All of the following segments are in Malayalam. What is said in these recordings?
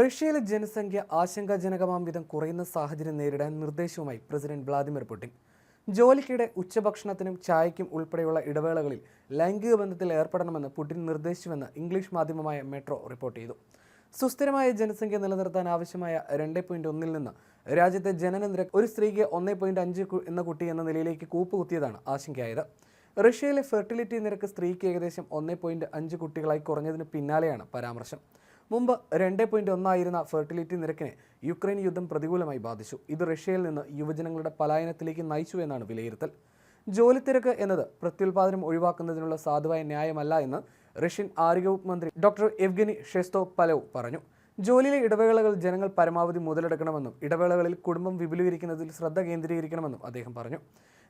റഷ്യയിലെ ജനസംഖ്യ ആശങ്കാജനകമാം വിധം കുറയുന്ന സാഹചര്യം നേരിടാൻ നിർദ്ദേശവുമായി പ്രസിഡന്റ് വ്ളാദിമിർ പുടിൻ. ജോലിക്കിടെ ഉച്ചഭക്ഷണത്തിനും ചായയ്ക്കും ഉൾപ്പെടെയുള്ള ഇടവേളകളിൽ ലൈംഗിക ബന്ധത്തിൽ ഏർപ്പെടണമെന്ന് പുടിൻ നിർദ്ദേശിച്ചുവെന്ന് ഇംഗ്ലീഷ് മാധ്യമമായ മെട്രോ റിപ്പോർട്ട് ചെയ്തു. സുസ്ഥിരമായ ജനസംഖ്യ നിലനിർത്താൻ ആവശ്യമായ രണ്ട് പോയിന്റ് ഒന്നിൽ നിന്ന് രാജ്യത്തെ ജനന നിരക്ക് ഒരു സ്ത്രീക്ക് ഒന്നേ പോയിന്റ് അഞ്ച് എന്ന കുട്ടി എന്ന നിലയിലേക്ക് കൂപ്പുകുത്തിയതാണ് ആശങ്കയായത്. റഷ്യയിലെ ഫെർട്ടിലിറ്റി നിരക്ക് സ്ത്രീക്ക് ഏകദേശം ഒന്നേ പോയിന്റ് അഞ്ച് കുട്ടികളായി കുറഞ്ഞതിന് പിന്നാലെയാണ് പരാമർശം. മുമ്പ് രണ്ട് പോയിന്റ് ഒന്നായിരുന്ന ഫെർട്ടിലിറ്റി നിരക്കിനെ യുക്രൈൻ യുദ്ധം പ്രതികൂലമായി ബാധിച്ചു. ഇത് റഷ്യയിൽ നിന്ന് യുവജനങ്ങളുടെ പലായനത്തിലേക്ക് നയിച്ചു എന്നാണ് വിലയിരുത്തൽ. ജോലി തിരക്ക് എന്നത് പ്രത്യുൽപാദനം ഒഴിവാക്കുന്നതിനുള്ള സാധുവായ ന്യായമല്ല എന്ന് റഷ്യൻ ആരോഗ്യവകുപ്പ് മന്ത്രി ഡോക്ടർ എവ്ഗനി ഷെസ്തോ പലവ് പറഞ്ഞു. ജോലിയിലെ ഇടവേളകൾ ജനങ്ങൾ പരമാവധി മുതലെടുക്കണമെന്നും ഇടവേളകളിൽ കുടുംബം വിപുലീകരിക്കുന്നതിൽ ശ്രദ്ധ കേന്ദ്രീകരിക്കണമെന്നും അദ്ദേഹം പറഞ്ഞു.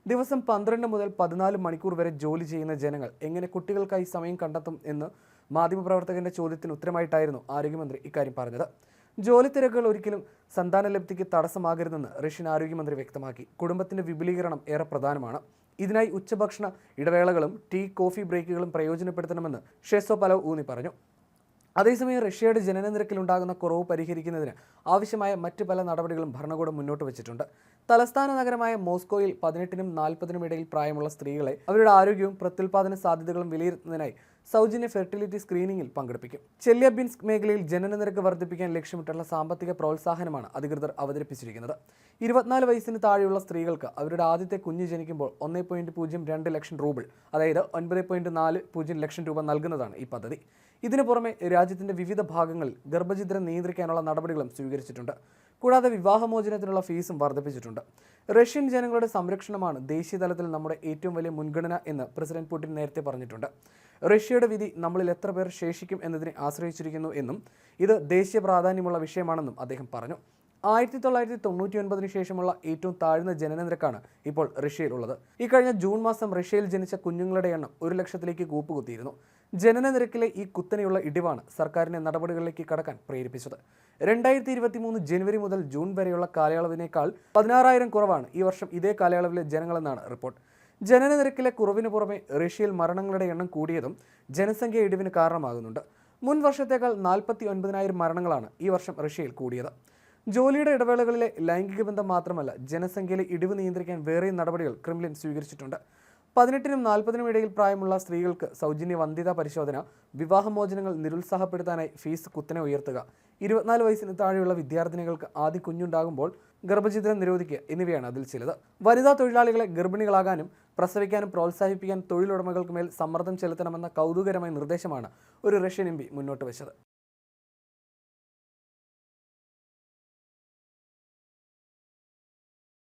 ദിവസം പന്ത്രണ്ട് മുതൽ പതിനാല് മണിക്കൂർ വരെ ജോലി ചെയ്യുന്ന ജനങ്ങൾ എങ്ങനെ കുട്ടികൾക്കായി സമയം കണ്ടെത്തും എന്ന് മാധ്യമപ്രവർത്തകന്റെ ചോദ്യത്തിന് ഉത്തരമായിട്ടായിരുന്നു ആരോഗ്യമന്ത്രി ഇക്കാര്യം പറഞ്ഞത്. ജോലി തിരക്കുകൾ ഒരിക്കലും സന്താനലബ്ധിക്ക് തടസ്സമാകരുതെന്ന് റഷ്യൻ ആരോഗ്യമന്ത്രി വ്യക്തമാക്കി. കുടുംബത്തിന്റെ വിപുലീകരണം ഏറെ പ്രധാനമാണ്. ഇതിനായി ഉച്ചഭക്ഷണ ഇടവേളകളും ടീ കോഫി ബ്രേക്കുകളും പ്രയോജനപ്പെടുത്തണമെന്ന് ഷെസോ പലവ് ഊന്നി പറഞ്ഞു അതേസമയം റഷ്യയുടെ ജനനനിരക്കിൽ ഉണ്ടാകുന്ന കുറവ് പരിഹരിക്കുന്നതിന് ആവശ്യമായ മറ്റ് പല നടപടികളും ഭരണകൂടം മുന്നോട്ട് വെച്ചിട്ടുണ്ട്. തലസ്ഥാന നഗരമായ മോസ്കോയിൽ പതിനെട്ടിനും നാൽപ്പതിനും ഇടയിൽ പ്രായമുള്ള സ്ത്രീകളെ അവരുടെ ആരോഗ്യവും പ്രത്യുൽപാദന സാധ്യതകളും വിലയിരുത്തുന്നതിനായി സൗജന്യ ഫെർട്ടിലിറ്റി സ്ക്രീനിംഗിൽ പങ്കെടുപ്പിക്കും. ചെല്യബിൻസ്ക് മേഖലയിൽ ജനനനിരക്ക് വർദ്ധിപ്പിക്കാൻ ലക്ഷ്യമിട്ടുള്ള സാമ്പത്തിക പ്രോത്സാഹനമാണ് അധികൃതർ അവതരിപ്പിച്ചിരിക്കുന്നത്. ഇരുപത്തിനാല് വയസ്സിന് താഴെയുള്ള സ്ത്രീകൾക്ക് അവരുടെ ആദ്യത്തെ കുഞ്ഞ് ജനിക്കുമ്പോൾ ഒന്നേ ലക്ഷം റൂബിൾ അതായത് ഒൻപത് ലക്ഷം രൂപ നൽകുന്നതാണ് ഈ പദ്ധതി. ഇതിനു പുറമെ രാജ്യത്തിന്റെ വിവിധ ഭാഗങ്ങളിൽ ഗർഭഛിദ്രം നിയന്ത്രിക്കാനുള്ള നടപടികളും സ്വീകരിച്ചിട്ടുണ്ട്. കൂടാതെ വിവാഹമോചനത്തിനുള്ള ഫീസും വർദ്ധിപ്പിച്ചിട്ടുണ്ട്. റഷ്യൻ ജനങ്ങളുടെ സംരക്ഷണമാണ് ദേശീയ തലത്തിൽ നമ്മുടെ ഏറ്റവും വലിയ മുൻഗണന എന്ന് പ്രസിഡന്റ് പുടിൻ നേരത്തെ പറഞ്ഞിട്ടുണ്ട്. റഷ്യയുടെ വിധി നമ്മളിൽ എത്ര പേർ ശേഷിക്കും എന്നതിനെ ആശ്രയിച്ചിരിക്കുന്നു എന്നും ഇത് ദേശീയ പ്രാധാന്യമുള്ള വിഷയമാണെന്നും അദ്ദേഹം പറഞ്ഞു. ആയിരത്തി തൊള്ളായിരത്തി തൊണ്ണൂറ്റി ഒൻപതിന് ശേഷമുള്ള ഏറ്റവും താഴ്ന്ന ജനന നിരക്കാണ് ഇപ്പോൾ റഷ്യയിലുള്ളത്. ഇക്കഴിഞ്ഞ ജൂൺ മാസം റഷ്യയിൽ ജനിച്ച കുഞ്ഞുങ്ങളുടെ എണ്ണം ഒരു ലക്ഷത്തിലേക്ക് കൂപ്പുകുത്തിയിരുന്നു. ജനന നിരക്കിലെ ഈ കുത്തനെയുള്ള ഇടിവാണ് സർക്കാരിനെ നടപടികളിലേക്ക് കടക്കാൻ പ്രേരിപ്പിച്ചത്. രണ്ടായിരത്തി ഇരുപത്തി മൂന്ന് ജനുവരി മുതൽ ജൂൺ വരെയുള്ള കാലയളവിനേക്കാൾ പതിനാറായിരം കുറവാണ് ഈ വർഷം ഇതേ കാലയളവിലെ ജനങ്ങളെന്നാണ് റിപ്പോർട്ട്. ജനന നിരക്കിലെ കുറവിന് പുറമെ റഷ്യയിൽ മരണങ്ങളുടെ എണ്ണം കൂടിയതും ജനസംഖ്യ ഇടിവിന് കാരണമാകുന്നുണ്ട്. മുൻ വർഷത്തേക്കാൾ നാൽപ്പത്തി ഒൻപതിനായിരം മരണങ്ങളാണ് ഈ വർഷം റഷ്യയിൽ കൂടിയത്. ജോലിയുടെ ഇടവേളകളിലെ ലൈംഗിക ബന്ധം മാത്രമല്ല ജനസംഖ്യയിലെ ഇടിവ് നിയന്ത്രിക്കാൻ വേറെയും നടപടികൾ ക്രിംലിൻ സ്വീകരിച്ചിട്ടുണ്ട്. പതിനെട്ടിനും നാൽപ്പതിനും ഇടയിൽ പ്രായമുള്ള സ്ത്രീകൾക്ക് സൗജന്യ വന്ധ്യതാ പരിശോധന വിവാഹമോചനങ്ങൾ നിരുത്സാഹപ്പെടുത്താനായി ഫീസ് കുത്തനെ ഉയർത്തുക. ഇരുപത്തിനാല് വയസ്സിന് താഴെയുള്ള വിദ്യാർത്ഥിനികൾക്ക് ആദ്യ കുഞ്ഞുണ്ടാകുമ്പോൾ ഗർഭഛിദ്രം നിരോധിക്കുക എന്നിവയാണ് അതിൽ ചിലത്. വനിതാ തൊഴിലാളികളെ ഗർഭിണികളാകാനും പ്രസവിക്കാനും പ്രോത്സാഹിപ്പിക്കാൻ തൊഴിലുടമകൾക്ക് മേൽ സമ്മർദ്ദം ചെലുത്തണമെന്ന കൗതുകരമായ നിർദ്ദേശമാണ് ഒരു റഷ്യൻ എം മുന്നോട്ട് വെച്ചത്.